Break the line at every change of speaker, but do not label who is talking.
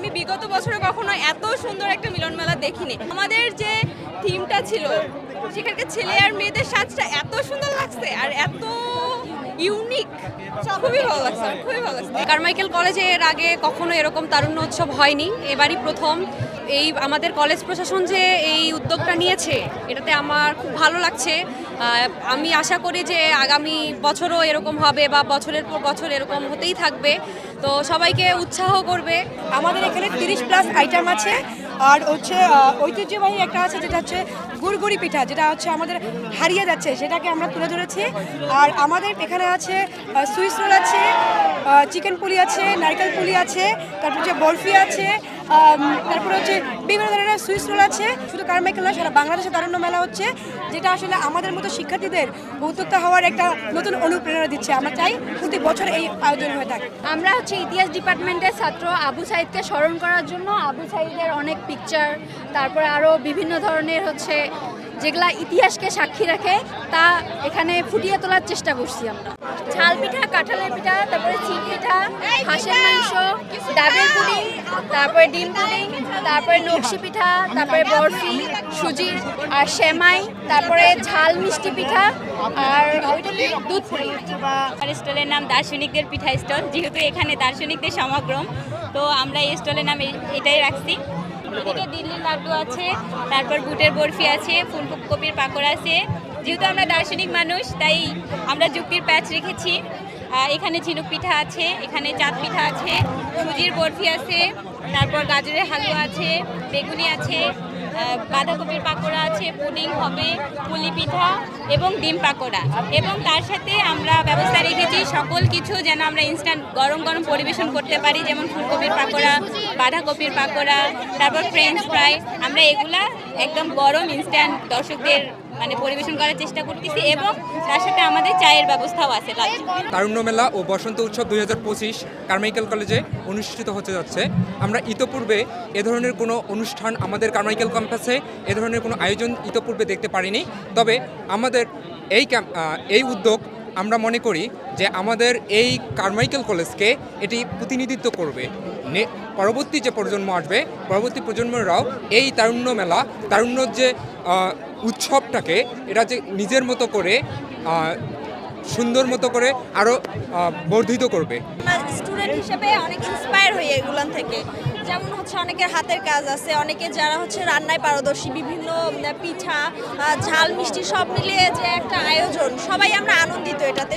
আমি বিগত বছরে কখনো এত সুন্দর একটা মিলন মেলা দেখিনি। আমাদের যে থিমটা ছিল, সেখানকার ছেলে আর মেয়েদের সাজটা এত সুন্দর লাগছে আর এত ইউনিক খুবই ভালো লাগছে খুবই ভালো লাগছে।
কারমাইকেল কলেজে এর আগে কখনো এরকম তারুণ্য উৎসব হয়নি। এবারই প্রথম এই আমাদের কলেজ প্রশাসন যে এই উদ্যোগটা নিয়েছে, এটাতে আমার খুব ভালো লাগছে। আমি আশা করি যে আগামী বছরও এরকম হবে বা বছরের পর বছর এরকম হতেই থাকবে। তো সবাইকে উৎসাহ করবে।
আমাদের এখানে তিরিশ প্লাস আইটেম আছে। আর হচ্ছে ঐতিহ্যবাহী একটা আছে, যেটা হচ্ছে গুড়গুড়ি পিঠা, যেটা হচ্ছে আমাদের হারিয়ে যাচ্ছে, সেটাকে আমরা তুলে ধরেছি। আর আমাদের এখানে আছে সুইস রোল আছে চিকেন পুলি আছে, নারকেল পুলি আছে, তারপর হচ্ছে বরফি আছে তারপরে হচ্ছে বিভিন্ন ধরনের সুইস রোল আছে, শুধু কারমাইকেল না সারা বাংলাদেশে তারুণ্য মেলা হচ্ছে, যেটা আসলে আমাদের মতো শিক্ষার্থীদের উদ্যোক্তা হওয়ার একটা নতুন অনুপ্রেরণা দিচ্ছে। আমরা চাই প্রতি বছর এই আয়োজন হয়ে থাকে।
আমরা হচ্ছে ইতিহাস ডিপার্টমেন্টের ছাত্র আবু সাইদকে স্মরণ করার জন্য আবু সাইদের অনেক পিকচার তারপরে আরও বিভিন্ন ধরনের হচ্ছে যেগুলা ইতিহাসকে সাক্ষী রাখে, তা এখানে ফুটিয়ে তোলার চেষ্টা করছি আমরা। ঝাল পিঠা, কাঁঠালের পিঠা, তারপরে চিন পিঠা, হাঁসের মাংস, ডাবের পুডিং, তারপরে ডিম পুডিং, তারপরে নকশি পিঠা, তারপরে বরফি সুজির আর সেমাই, তারপরে ঝাল মিষ্টি পিঠা আর? দুধ পুরি
স্টলের নাম দার্শনিকদের পিঠা স্টল যেহেতু এখানে দার্শনিকদের সমাগম, তো আমরা এই স্টলের নাম এটাই রাখছি এদিকে দিল্লির লাড্ডু আছে, তারপর বুটের বরফি আছে ফুলকপির পাকড় আছে যেহেতু আমরা দার্শনিক মানুষ, তাই আমরা যুক্তির প্যাচ রেখেছি। এখানে ঝিনুক পিঠা আছে, এখানে চাঁদ পিঠা আছে, সুজির বরফি আছে, তারপর গাজরের হালুয়া আছে, বেগুনি আছে বাঁধাকপির পাকোড়া আছে, পুডিং হবে, পুলি পিঠা এবং ডিম পাকোড়া। এবং তার সাথে আমরা ব্যবস্থা রেখেছি সকল কিছু যেন আমরা ইনস্ট্যান্ট গরম গরম পরিবেশন করতে পারি, যেমন ফুলকপির পাকোড়া, বাঁধাকপির পাকোড়া, তারপর ফ্রেঞ্চ ফ্রাই আমরা এগুলা একদম গরম ইনস্ট্যান্ট দর্শকদের মানে পরিবেশন করার চেষ্টা করতেছি এবং তার সাথে আমাদের চায়ের ব্যবস্থাও আছে
তারুণ্য মেলা ও বসন্ত উৎসব দুই হাজার পঁচিশ কারমাইকেল কলেজে অনুষ্ঠিত হতে যাচ্ছে। আমরা ইতোপূর্বে এ ধরনের কোনো অনুষ্ঠান আমাদের কারমাইকেল ক্যাম্পাসে এ ধরনের কোনো আয়োজন ইতোপূর্বে দেখতে পারিনি। তবে আমাদের এই এই উদ্যোগ আমরা মনে করি যে আমাদের এই কারমাইকেল কলেজকে এটি প্রতিনিধিত্ব করবে। পরবর্তী যে প্রজন্ম আসবে, পরবর্তী প্রজন্মরাও এই তারুণ্য মেলা তারুণ্যর যে উৎসবটাকে এটা যে নিজের মতো করে সুন্দর মতো করে আরও বর্ধিত করবে।
স্টুডেন্ট হিসেবে অনেক ইন্সপায়ার হই এগুলান থেকে। যেমন হচ্ছে অনেকের হাতের কাজ আছে, অনেকে যারা হচ্ছে রান্নায় পারদর্শী, বিভিন্ন পিঠা ঝাল, মিষ্টি সব মিলিয়ে যে একটা আয়োজন, সবাই আমরা আনন্দিত এটাতে।